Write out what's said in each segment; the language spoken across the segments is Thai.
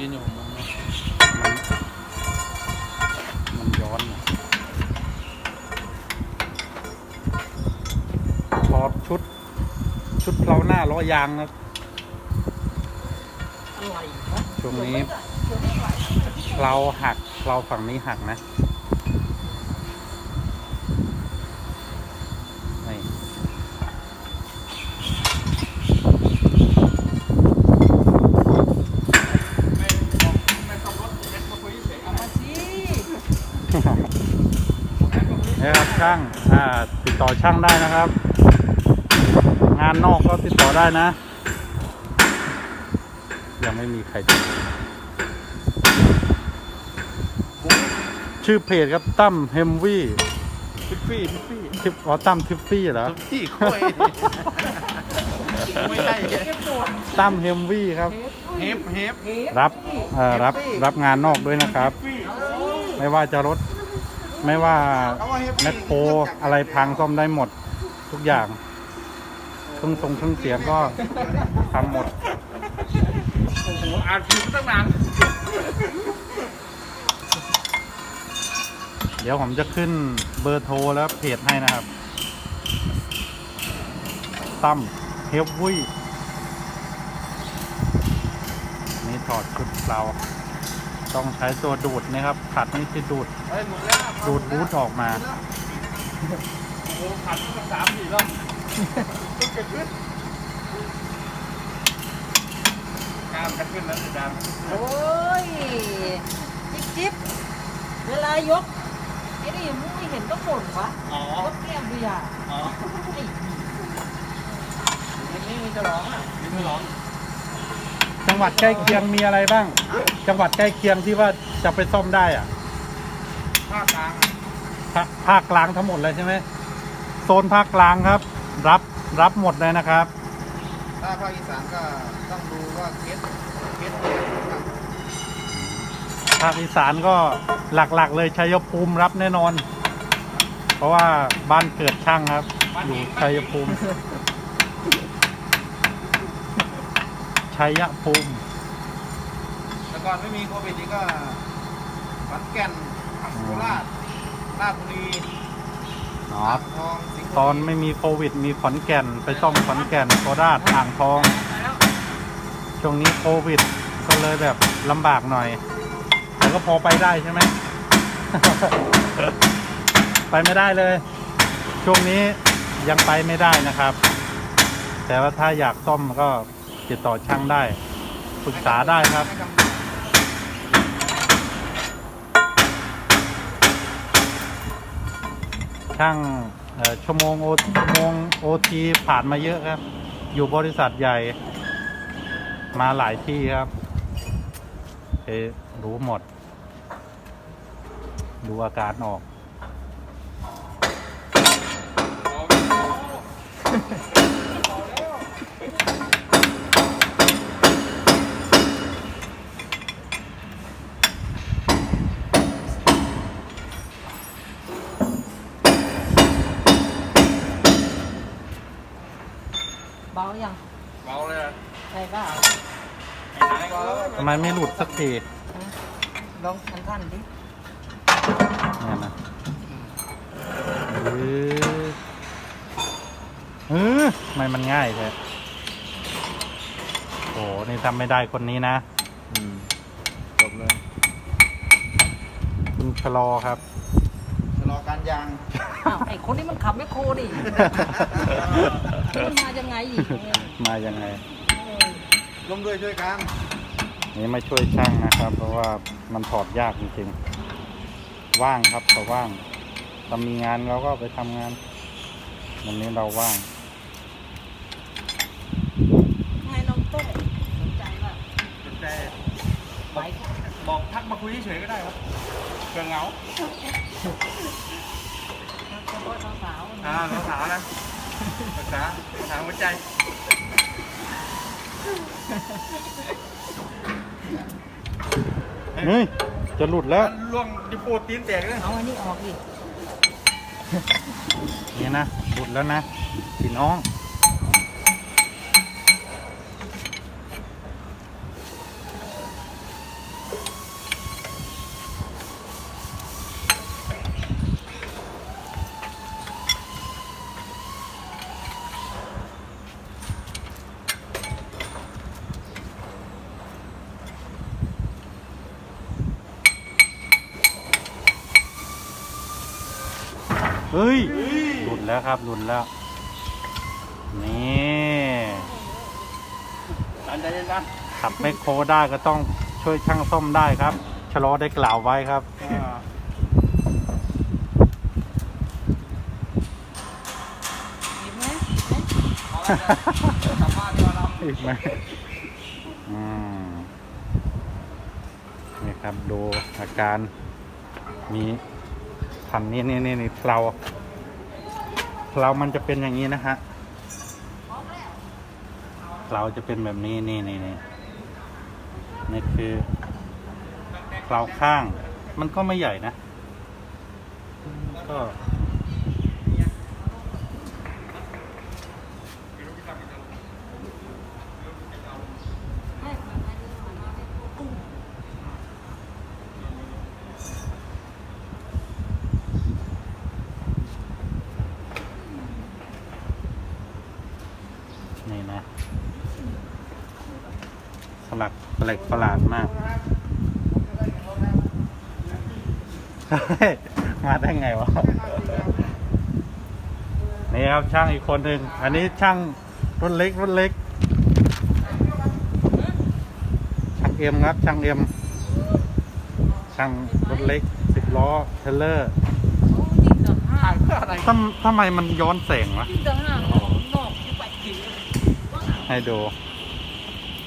ยืนอยู่มุมนี้มันย้อนอะถอดชุด ชุดเพลาหน้าล้อยางครับอะไรวะช่วงนี้เพลาหักเพลาฝั่งนี้หักนะนี่ เอามาสิ นี่ครับ ช่างอ่าติดต่อช่างได้นะครับ งานนอกก็ติดต่อได้นะ ยังไม่มีใครติดชื่อเพจครับตั้มเฮมวี่ทิฟฟี่ทิฟฟี่ทิปอ๋อตั้มทิฟฟี่เหรอทิฟฟี่คุยไม่ใช่เก็บโดดตั้มเฮมวี่ครับเทปเฮฟเฮฟเทปรับเอ่อรับรับงานนอกด้วยนะครับ ไม่ว่าจะรถ ไม่ว่าแมคโครอะไรพังซ่อมได้หมดทุกอย่างเครื่องทรงเครื่องเสียงก็ทำหมดโอ้โหอ่านผิดตั้งนานเดี๋ยวผมจะขึ้นเบอร์โทรแล้วเพจให้นะครับ ตั้มเฮฟวี่นี่ถอดชุดเรา ต้องใช้ตัวดูดนะครับ ขัดนี่คือดูดเฮ้ยหมดแล้วดูดบูทออกมา โอ้โหขัดมาสามสี่รอบต้องเกิดขึ้นกล้ามจะขึ้นแล้วอาจารย์โอ้ย จิ๊บจิ๊บเวลายกไอ้นี่มึงไม่เห็นต้องบ่นวะอ๋อ ยกแก้มเบียร์อ๋อไอ้วันนี้มีจะร้องอะมีไม่ร้อง จังหวัดใกล้เคียงมีอะไรบ้าง จังหวัดใกล้เคียงที่ว่าจะไปซ่อมได้อะภาคกลางภาภาคกลางทั้งหมดเลยใช่ไหมโซนภาคกลางครับ รับรับหมดเลยนะครับ ถ้าภาคอีสานก็ต้องดูว่าเคสเคสเนี่ยครับภาคอีสานก็หลักๆ เลยชัยภูมิรับแน่นอน เพราะว่าบ้านเกิดช่างครับ อยู่ชัยภูมิ ชัยภูมิ แต่ก่อนไม่มีโควิดนี่ก็ขอนแก่นโคราชราชบุรีเนาะอ่างทองสิงห์บุรีตอนไม่มีโควิด มีขอนแก่น ไปซ่อมขอนแก่นโคราชอ่างทอง ช่วงนี้โควิด ก็เลยแบบลำบากหน่อย แต่ก็พอไปได้ใช่ไหม ไปไม่ได้เลย ช่วงนี้ยังไปไม่ได้นะครับ แต่ว่าถ้าอยากซ่อมก็ ติดต่อช่างได้ปรึกษาได้ครับ ช่างชั่วโมงโอชั่วโมงโอทีผ่านมาเยอะครับ อยู่บริษัทใหญ่ มาหลายที่ครับเอรู้หมด ดูอาการออกำไมไม่หลุดสักทีลองทันทันๆดิเนี่ยนะเออเออทำไมมันง่ายแท้โอ้นี่ทำไม่ได้คนนี้นะอืมจบเลย คุณชะลอครับ ชะลอการยาง อ้าวไอ้คนนี้มันขับไม่โครดิมันมายังไงอีกเนี่ยมายังไงเออร่วมด้วยช่วยกัน นี่ไม่ช่วยช่างนะครับ เพราะว่ามันถอดยากจริงๆ ว่างครับเขาว่างถ้ามีงานเราก็ไปทำงาน วันนี้เราว่าง ไงน้องเต้ยสนใจป่ะแต่ไปบอกทักมาคุยเฉยๆก็ได้ครับเกินเหงาเฉพาะสาวๆอ่าสาวๆนะภาษาภาษาหัวใจ เฮ้ย จะหลุดแล้วล่วงดิโปตีนแตกเลยเอาอันนี้ออกดินี่นะ หลุดแล้วนะพี่น้อง ฮ้ย หลุดแล้วครับ หลุดแล้ว นี่อันใจเย็นนะขับแมคโคได้ก็ต้องช่วยช่างซ่อมได้ครับ ชะลอได้กล่าวไว้ครับอ่าเห็นไหมกลับบ้านดีกว่าเราอีกไหมอืมนี่ครับดูอาการมีพันนี้นี่นี่นี่เพลา เรามันจะเป็นอย่างนี้นะฮะเราจะเป็นแบบนี้นี่นี่นี่นี่คือเราข้าง มันก็ไม่ใหญ่นะ ก็ นี่นะ สลัก เหล็กประหลาดมาก มาได้ไงวะ นี่ครับช่างอีกคนหนึ่ง อันนี้ช่างรุ่นเล็กรุ่นเล็ก ช่างเอ็มครับ ช่างเอ็ม ช่างรถเล็กสิบล้อเทรลเลอร์โอ้ยิ่งต่างหาถ่ากยเพื่ออะไรทำทำไมมันย้อนแสงวะยิ่งต่างหากนอกนอกที่ไปกินให้ดู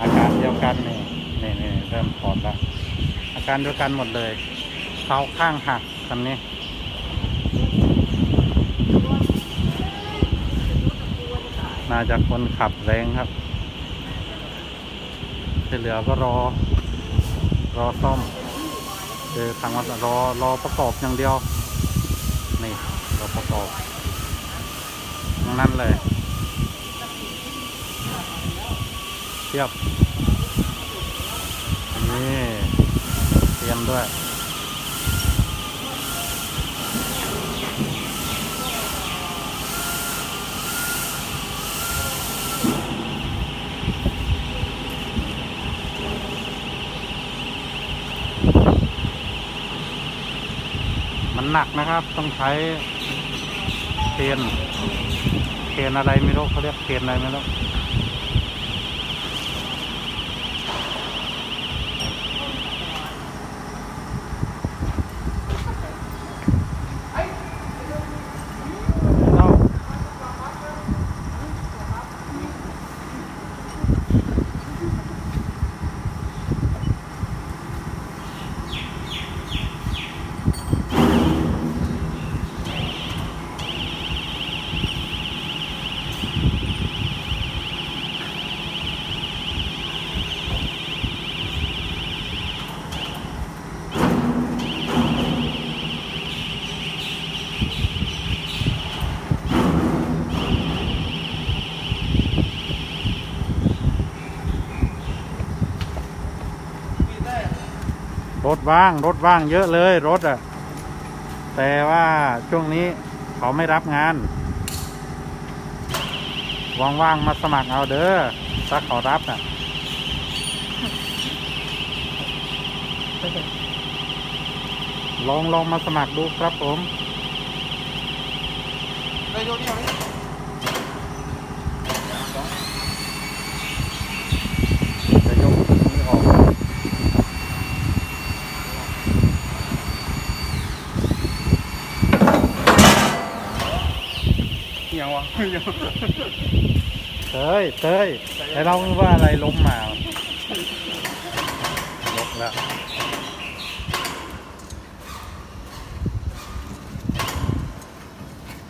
อาการเดียวกันนี่นี่นี่เริ่มถอดละอาการเดียวกันหมดเลยเท้าข้างหักคันนี้น่าจะคนขับแรงครับที่เหลือก็รอ รอซ่อมคือทางวัดรอรอประกอบอย่างเดียว นี่รอประกอบทั้งนั้นเลยเทียบ นี่เตรียมด้วยมันหนักนะครับต้องใช้เคนเคนอะไรไม่รู้เขาเรียกเคนอะไรไม่รู้ รถว่าง รถว่างเยอะเลย รถอะ แต่ว่าช่วงนี้เขาไม่รับงาน ว่างๆมาสมัครเอาเด้อถ้าเขารับอะ ลองลองมาสมัครดูครับผม ไปดูนี่เอานี่ จะยกนี้ออก เหี่ยวะเหี่ยวเต้ยเต้ยไอเราว่าอะไรล้มมาลกแล้ว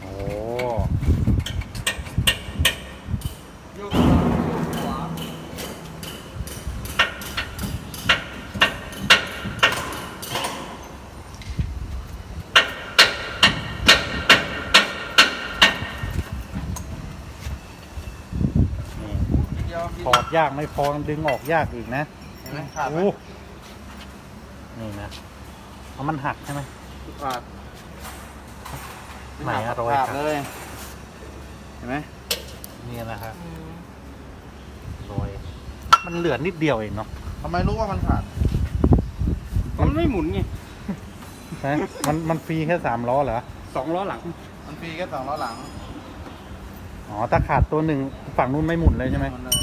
โอ้ โยกซ้ายโยกขวา นี่ เดี ยวถอดยากไม่พอดึงออกยากอีกนะเห็นไหมขาดไหมโอ้นี่นะเอามันหักใช่ไหม ขาดไหนอะรอยขาดขาดเลย เห็นไหมนี่นะครับรอยมันเหลือนิดเดียวเองเนาะทำไมรู้ว่ามันขาด มันไม่หมุนไงใช่มันมันฟรีแค่สามล้อเหรอ สองล้อหลังปีแค่สองล้อหลังอ๋อ ถ้าขาดตัวหนึ่งฝั่งนู้นไม่หมุนเลยใช่ไหม นเลย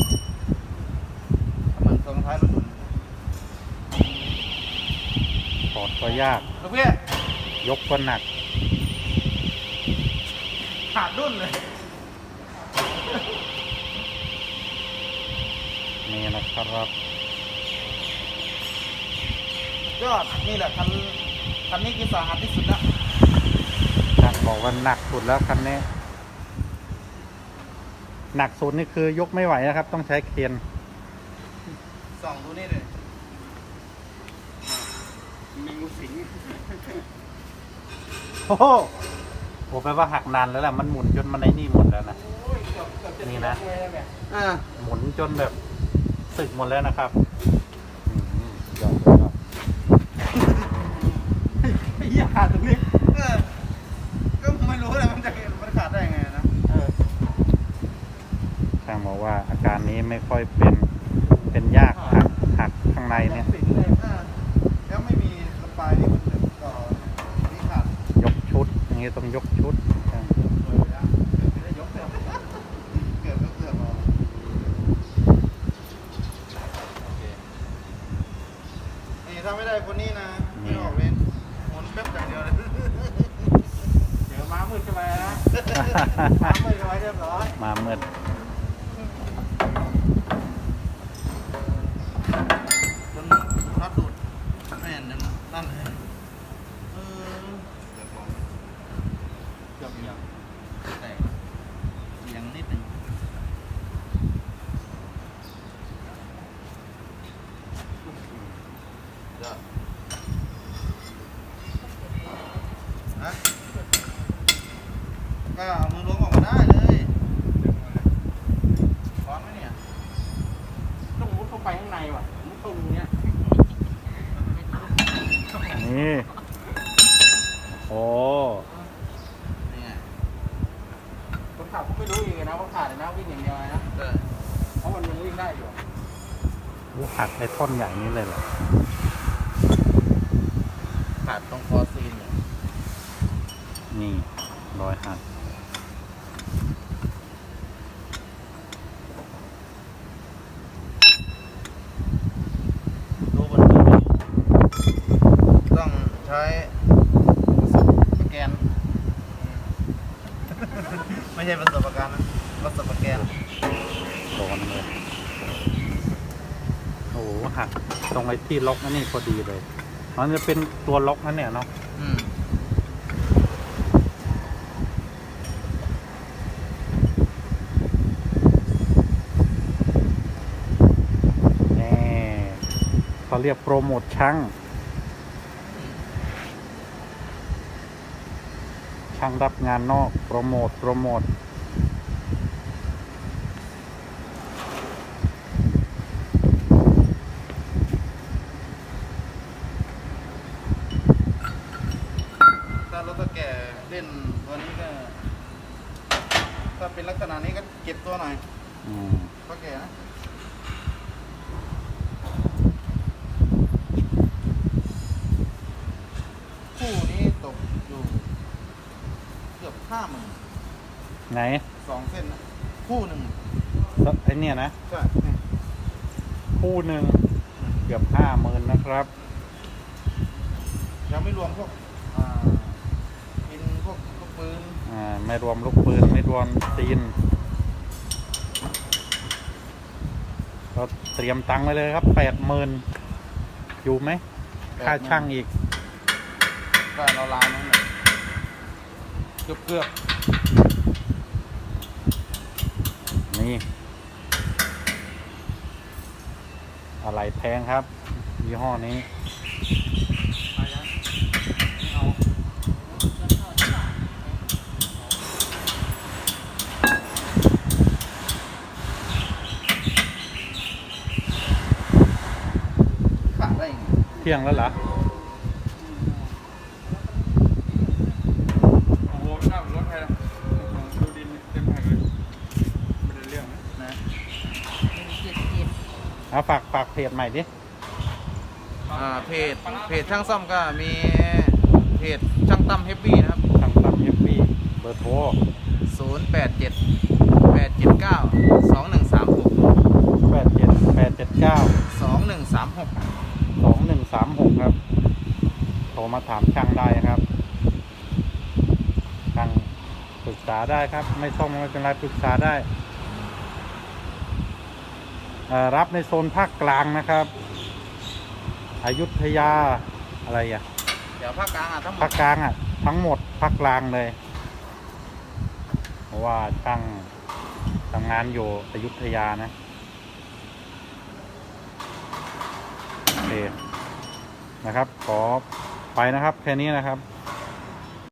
เหมือนทรงท้ายรถยนต์ ถอ ดก็ยาก ลูกพี่ยกก็หนัก ขาดรุ่นเลยนี่นะครับ ยอดนี่แหละคันคันนี้คือสาหัสที่สุดละช่างบอกว่าหนักสุดแล้วคันนี้ หนักสุดนี่คือยกไม่ไหวนะครับ ต้องใช้เครนส่องดูนี่เลย มีงูสิงโอ้โหผมแปลว่าหักนานแล้วแหละมันหมุนจนมันไอ้นี่หมดแล้วนะ นี่นะ อ่าหมุนจนแบบสึกหมดแล้วนะครับอืมยอดเลยครับไอ้เหี้ยขาดตรงนี้เออก็ไม่รู้เลยมันจะมันขาดได้ยังไงนะ เออช่างบอกว่าอาการนี้ไม่ค่อยเป็นเป็นยากหักหักข้างในเนี่ย สิงเลย อ่าแล้วไม่มีสปายที่มันจะต่อนี่ขาด ยกชุด อย่าง นี้ต้องยกชุดช่าง เลยนะเกือบไม่ได้ยกเลยเกือบก็เกือบเอาโอเคนี่ถ้าไม่ได้คนนี้นะไม่ออกเลยหมุนแป๊บอย่างเดียวเลย เดี๋ยวม้ามืดจะไปนะ น้ำไม่ก็ไว้เรียบร้อย มาเมื่อ จนน็อตดูดแม่นจนนั่นเลยเออ เกือบเหี่ยว แตกเอียงนิดหนึ่งยอดฮะก็เอามือล้วงออกมาได้เลยร้อนไหมเนี่ย ต้องมุดเข้าไปข้างในว่ะมุดตรงเนี้ย นี่ โอ้ นี่ไง คนขับก็ไม่รู้เอง นะว่าขาดเลยนะวิ่งอย่างเดียวเลยนะเออเพราะมันยังวิ่งได้อยู่โหหักไอ้ท่อนใหญ่นี้เลยเหรอขาดตรงคอซีนเนี่ยนี่รอยหักดูบนทีวีต้องใช้สแกน ไม่ใช่ประสบการณ์นะป ระสบการณ์โดนเลยโอ้โหหักตรงไอ้ที่ล็อกนั่นนี่พอดีเลย มันจะเป็นตัวล็อกนั่นเนี่ยเนาะอืมแน่เขาเรียกโปรโมทช่าง ช่างรับงานนอก โปรโมท โปรโมท ถ้ารถตะแก่เล่นตัวนี้ก็ ถ้าเป็นลักษณะนี้ก็เก็บตัวหน่อย อืม ตะแก่นะคู่นี้ตกอยู่ เกือบ ห้าหมื่นไหนสองเส้นนะคู่หนึ่งแล้วไอ้เนี่ยนะใช่เนี่ยคู่หนึ่งเกือบห้าหมื่นนะครับ ยังไม่รวมพวกอ่ากินพวกลูกปืนอ่าไม่รวมลูกปืนไม่รวมตีนก็เตรียมตังค์ไว้เลยครับแปดหมื่นอยู่ไหม ค่าช่างอีก ก็เราลาวนั่นแหละ เกือบเกือบนี่อะไรแพงครับยี่ห้อนี้ขาดได้ยังไงเที่ยงแล้วเหรอ โอ้โหไม่น่าเป็นรถใครนะดูดินเต็มแผงเลยไม่ได้เรื่องนะ นะ เจ็ดเจ็ด เอาฝากฝากเพจใหม่ดิ อ่าเพจเพจช่างซ่อมก็มีเพจช่างตั้มเฮฟวี่นะครับทางตามเอฟบีอเบอร์โทรศูนย์แปดเจ็ดแปดเจ็ดเก้าสองหนึ่งสามหกแปดเจ็ดแปดเจ็ดเก้าสองหนึ่งสามหกสองหนึ่งสามหกครับ โทรมาถามช่างได้ครับช่างปรึกษาได้ครับ ไม่ซ่อมไม่เป็นไรปรึกษาได้เอ่อ รับในโซนภาคกลางนะครับอยุธยาอะไรอะเดี๋ยวภาคกลางอะทั้งหมภาดคกลางอะทั้งหมดภาคกลางเลยเพราะว่าช่างทำงานอยู่อยุธยานะโอเคนะครับ ขอไปนะครับ แค่นี้นะครับ